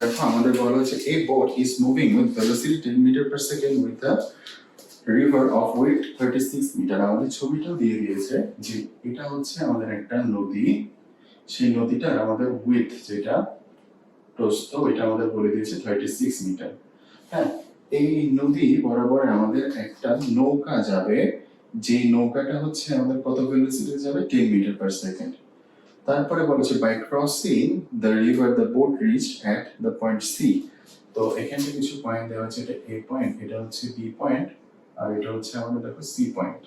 দেখো, আমাদের বলা হচ্ছে a boat is moving with velocity 10 meter per second with a river of width 36 metre আমাদের ছবিটাও দিয়ে দিয়েছে যে এটা হচ্ছে আমাদের একটা নদী। সেই নদীটার আমাদের উইথ যেটা, প্রস্থ, এটা আমাদের বলে দিয়েছে 36 মিটার হ্যাঁ এই নদী বরাবর আমাদের একটা নৌকা যাবে। যে নৌকাটা হচ্ছে আমাদের কত ভেলোসিটি যাবে? 10 মিটার পার সেকেন্ড তারপরে বলেছে by crossing the river the boat reach at the point C তো এখানে কিছু পয়েন্ট দেওয়া আছে, এটা এ পয়েন্ট এটা হচ্ছে বি পয়েন্ট আর এটা হচ্ছে আমাদের দেখো সি পয়েন্ট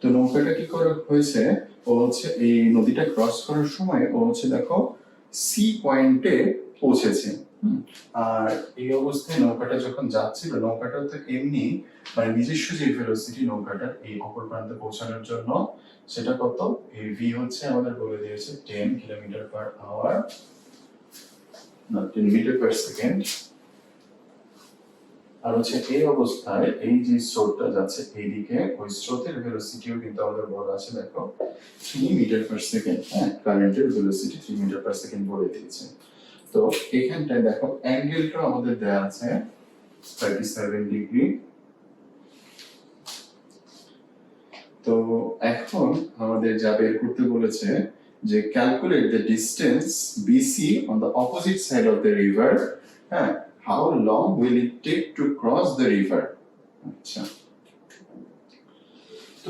তো নৌকাটা কি করা হয়েছে? ও হচ্ছে এই নদীটা ক্রস করার সময় ও হচ্ছে দেখো সি পয়েন্টে পৌঁছেছে। আর এই অবস্থায় নৌকাটা যখন যাচ্ছিল নৌকাটা তো এমনি মানে নিজস্ব যে ভেলোসিটি নৌকাটার এই অপর প্রান্তে পৌঁছানোর জন্য, সেটা কত? এই ভি হচ্ছে আমাদের বলে দিয়েছে টেন কিলোমিটার পার আওয়ার না টেন মিটার পার সেকেন্ড আর হচ্ছে এই অবস্থায় এই যে স্রোতটা যাচ্ছে এইদিকে, ওই স্রোতের ভেলোসিটিও কিন্তু আমাদের বলা আছে, দেখো থ্রি মিটার পার সেকেন্ড হ্যাঁ কারেন্টের velocity three metre per second বলে দিয়েছে। তো এখানটায় দেখো অ্যাঙ্গেলটা আমাদের দেওয়া আছে থার্টি সেভেন ডিগ্রি তো এখন আমাদের যা বের করতে বলেছে যে calculate the distance BC on the opposite side of the river হ্যাঁ? How long will it take to cross the river আচ্ছা।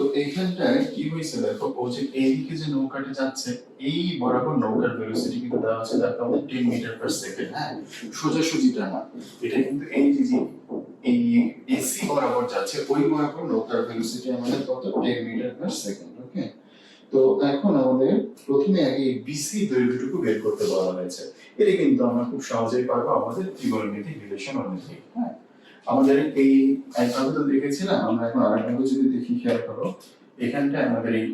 তো এইখানটায় কি হয়েছে? দেখো, ও যে এইদিকে যে নৌকাটা যাচ্ছে, এই বরাবর নৌকার ভেলোসিটি কিন্তু দেওয়া আছে দেখো আমাদের টেন মিটার পার সেকেন্ড হ্যাঁ? সোজাসুজিটা না। এটা কিন্তু এই যে এই এসি বরাবর যাচ্ছে, ওই বরাবর নৌকার ভেলোসিটি আমাদের কত? Ten metre per second okay তো এখন আমাদের প্রথমে আগে বিসি দৈর্ঘ্যটুকু বের করতে বলা হয়েছে। এটা কিন্তু আমরা খুব সহজেই পারব আমাদের ত্রিকোণমিতিক রিলেশন অনুযায়ী হ্যাঁ? আমাদের এই একভাবে তো দেখেছিলাম আমরা এখন আরেকভাবে যদি দেখি, খেয়াল করো। এখানটায় আমাদের এই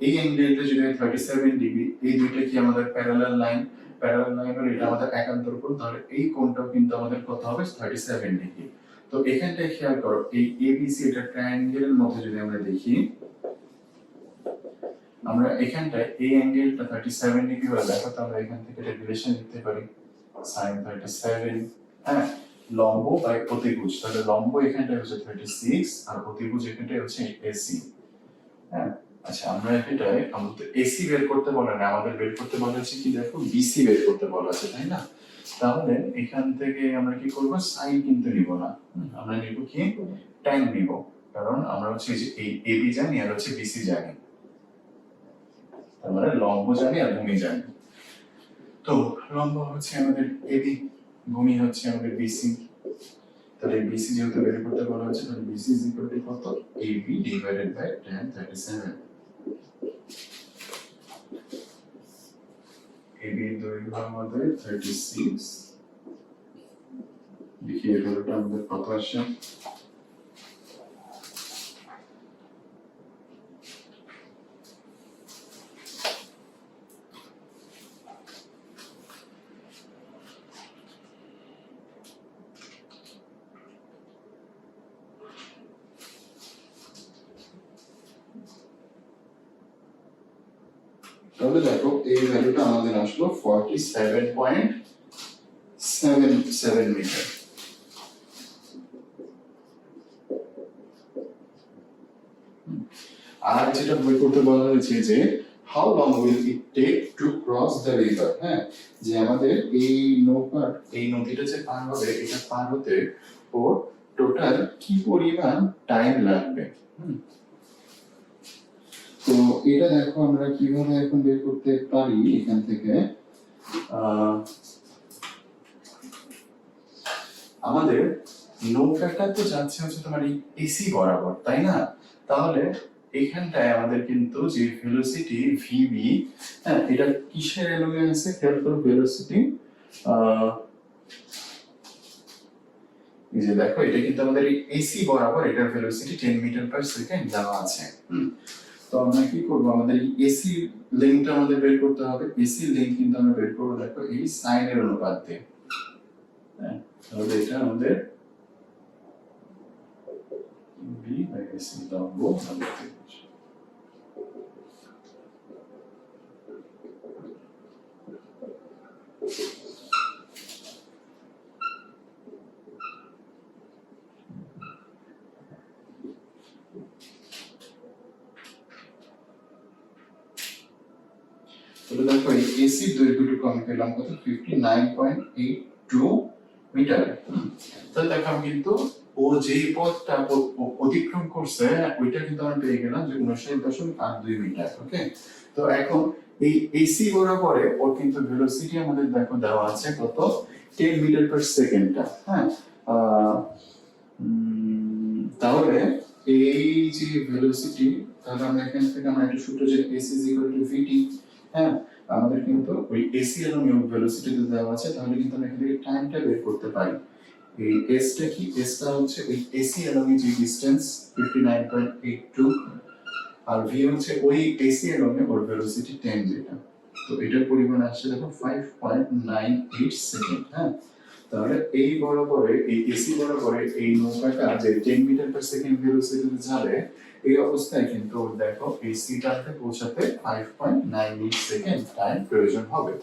এই অ্যাঙ্গেলটা যদি থার্টি সেভেন ডিগ্রি এই দুইটা কি আমাদের প্যারালাল লাইন প্যারালাল লাইন হলে এটা আমাদের একান্তর কোণ, তাহলে এই কোণটাও কিন্তু আমাদের কত হবে? থার্টি সেভেন ডিগ্রি তো এখানটায় খেয়াল করো, এই এবিসি এটা ট্রায়াঙ্গেলের মধ্যে যদি আমরা দেখি, আমরা এখানটায় এই অ্যাঙ্গেলটা থার্টি সেভেন ডিগ্রি হলে, দেখো তো আমরা এখান থেকে এটা রিলেশন লিখতে পারি। সাইন থার্টি সেভেন হ্যাঁ? লম্ব বাই অতিভুজ। তাহলে লম্ব এখানটায় হচ্ছে থার্টি সিক্স আর অতিভুজ এখানটায় হচ্ছে এসি হ্যাঁ? আচ্ছা আমরা এখানটায় আমাদের তো এসি বের করতে বলে না আমাদের বের করতে বলা হচ্ছে কি দেখো? বিসি বের করতে বলা আছে, তাই না? তাহলে এখান থেকে আমরা কি করব? সাইন কিন্তু নিব না। আমরা নিব কি? ট্যান নিব। কারণ আমরা হচ্ছে যে এই এবি জানি আর হচ্ছে বিসি জানি। তার মানে লম্ব জানি আর ভূমি জানি। তো লম্ব হচ্ছে আমাদের এবি ভূমি হচ্ছে আমাদের বিসি তাহলে বিসি যেহেতু বের করতে বলা হয়েছে তাহলে বিসি ইজ ইকুয়াল টু কত? AB divided by tan 37 AB এর দৈর্ঘ্য আমাদের 36 দেখি এর কত আসে? তাহলে দেখো, এই ভ্যালুটা আমাদের আসলো forty seven point seven seven metre আর যেটা বই করতে বলা হয়েছে যে how long will it take to cross the river হ্যাঁ যে আমাদের এই নৌকা, এই নদীটা যে পার হবে, এটা পার হতে ও টোটাল কি পরিমাণ টাইম লাগবে হুম। তো এটা দেখো আমরা কীভাবে এখন বের করতে পারি এখান থেকে। আমাদের নৌকাটা যাচ্ছে হচ্ছে তোমার এসি বরাবর, তাই না? তাহলে এখানটায় আমাদের কিন্তু যে ভেলোসিটি ভিবি হ্যাঁ এটা কিসের এলোমে আছে খেয়াল করো ভেলোসিটি এই যে দেখো, এটা কিন্তু আমাদের এসি বরাবর এটার velocity ten metre per second দেওয়া আছে। হুম। তো আমরা কি করব? আমাদের এসি লেন্থটা আমাদের বের করতে হবে। এসি লেন্থ কিন্তু আমরা বের করব, দেখো, এই সাইনের অনুপাত দিয়ে। হ্যাঁ তাহলে এটা আমাদের বি বাই এসি লম্ব আমাদের তাহলে দেখো এই এসি দৈর্ঘ্যটুকু আমি পেলাম কত? Fifty nine point eight two metre তাহলে দেখো আমি কিন্তু ও যেই পথটা অতিক্রম করছে, ওইটা কিন্তু আমরা পেয়ে গেলাম যে উনষাট দশমিক আট দুই মিটার ওকে তো এখন এই এসি বরাবরে ওর কিন্তু ভেলোসিটি আমাদের দেখো দেওয়া আছে কত? টেন মিটার পার সেকেন্ডটা হ্যাঁ? তাহলে এই যে ভেলোসিটি তাহলে আমরা এখান থেকে আমরা একটা সূত্র যে S is equal to VT হ্যাঁ আমাদের কিন্তু ওই এসি এবং ভেলোসিটি দেওয়া আছে, তাহলে কিন্তু আমরা এখান টাইমটা বের করতে পারি। এই এসটা কি? এসটা হচ্ছে ওই এসি এবং যে distance fifty nine point eight two আর ভি হচ্ছে ওই এসি এবং ওর ভেলোসিটি টেন যেটা। তো এটার পরিমাণ আসছে দেখো five point nine eight second হ্যাঁ? তাহলে এই বরাবরে, এই এসি বরাবরে এই নৌকাটা যে টেন মিটার পার সেকেন্ড ভেলোসিটিতে যাবে এই অবস্থায় কিন্তু দেখো এই সিটাতে পৌঁছাতে five point nine eight second time প্রয়োজন হবে।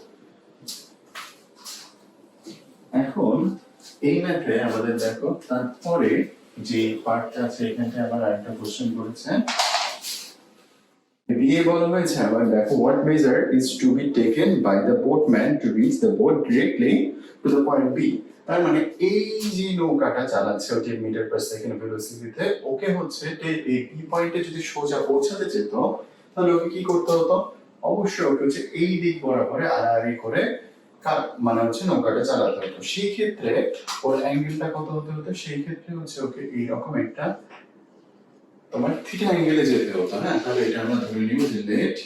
এখন এই ম্যাথে আমাদের দেখো তারপরে যে পার্টটা আছে এখানটায় আবার আরেকটা কোশ্চেন করেছে। দিয়ে বলা হয়েছে আবার দেখো what measure is to be taken by the boatman to reach the boat directly to the point B তার মানে এই যে নৌকাটা চালাচ্ছে ও টেন মিটার পার সেকেন্ড ভেলোসিটিতে ওকে হচ্ছে এই পয়েন্টে যদি সোজা পৌঁছাতে যেত, তাহলে ওকে কি করতে হতো? অবশ্যই ওকে হচ্ছে এই দিক বরাবরে আড়াআড়ি করে মানে হচ্ছে নৌকাটা চালাতে হতো। সেই ক্ষেত্রে ওর অ্যাঙ্গেলটা কত হতে হতো? সেই ক্ষেত্রে হচ্ছে ওকে এইরকম একটা তোমার থিটা অ্যাঙ্গেলে যেতে হতো হ্যাঁ? তাহলে এটা আমরা ধরে নিব যে লেট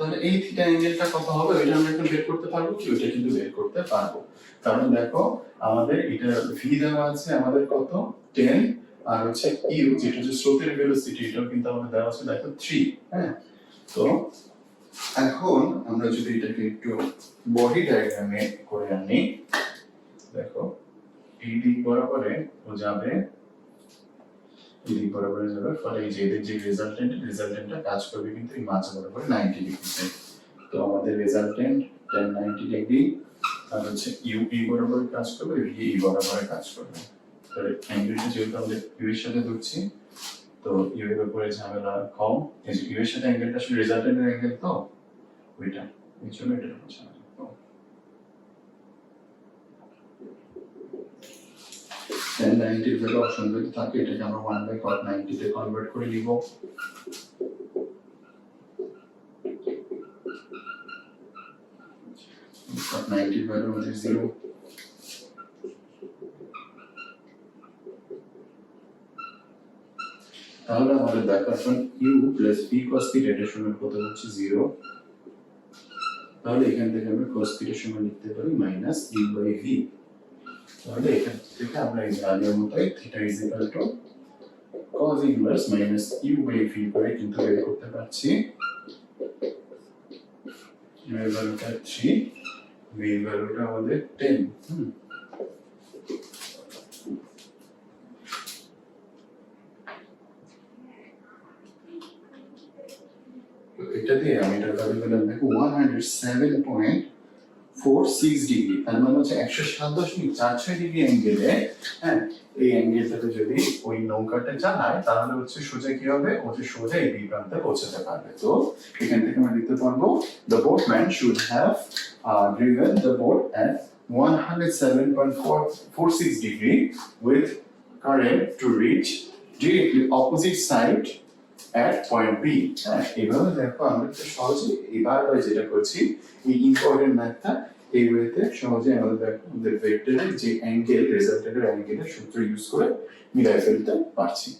তাহলে এই থিটা অ্যাঙ্গেলটা কত হবে, ওইটা আমরা এখন বের করতে পারব কি? ওইটা কিন্তু বের করতে পারব। কারণ দেখো, আমাদের এটা ভি দেওয়া আছে আমাদের কত? টেন আর হচ্ছে ইউ যেটা হচ্ছে স্রোতের ভেলোসিটি এটাও কিন্তু আমাদের দেওয়া আছে, দেখো 3 হ্যাঁ? তো এখন আমরা যদি এটাকে একটু বডি ডায়াগ্রামে করে আনি, দেখো এই দিক বরাবরে ও যাবে দিক বরাবরে যাবে ফলে এই যে এদের যে রেজাল্টেন্ট রেজাল্টেন্টটা কাজ করবে কিন্তু এই মাঝ বরাবরে 90 ডিগ্রিতে তো আমাদের রেজাল্টেন্ট 10 90 ডিগ্রি আর হচ্ছে ইউ এই বরাবরে কাজ করবে ভি এই বরাবরে কাজ করবে। তাহলে অ্যাঙ্গেলটা যেহেতু আমরা ইউ এর সাথে ধরছি, তো ইউ এর উপরে ঝামেলা কম। এই যে ইউ এর সাথে অ্যাঙ্গেলটা আসলে রেজাল্টেন্টের অ্যাঙ্গেল তো, ওইটা, এই জন্য এটা হচ্ছে টেন নাইনটির ভ্যালু অপশন যদি থাকে, এটাকে আমরা ওয়ান বাই কট নাইনটিতে কনভার্ট করে নিব। কট নাইনটির ভ্যালু আমাদের জিরো তাহলে আমাদের এখন u plus p cos theta এটার সমান কত হচ্ছে জিরো তাহলে এখান থেকে আমরা কস থিটার সমান লিখতে পারি মাইনাস ইউ বাই ভি তাহলে এখান থেকে আমরা এই আগের মতোই theta is equal to cos inverse minus u by v করে কিন্তু বের করতে পারছি এর ভ্যালুটা 3 ভি ভ্যালুটা আমাদের 10 হুম এটা দিয়ে আমি এটা ভ্যালু পেলাম দেখো one hundred seven point four six degree তার মানে হচ্ছে একশো সাত দশমিক চার ছয় ডিগ্রি অ্যাঙ্গেলে হ্যাঁ এই অ্যাঙ্গেলটাতে যদি ওই নৌকাটা চালায় তাহলে হচ্ছে সোজা কি হবে? ওটা সোজা এই বি প্রান্তে পৌঁছাতে পারবে। তো এখান থেকে আমরা লিখতে পারব the boatman should have driven the boat at 107.46 degree with current to reach directly opposite side at point B. হ্যাঁ এভাবে দেখো আমরা তো সহজে এবার যেটা করছি, এই ইম্পর্টেন্ট ম্যাথটা এই ওয়েতে সহজে আমরা দেখো আমাদের ভেক্টরের যে অ্যাঙ্গেল রেজাল্টের অ্যাঙ্গেলের সূত্র ইউজ করে মিলাই ফেলতে পারছি।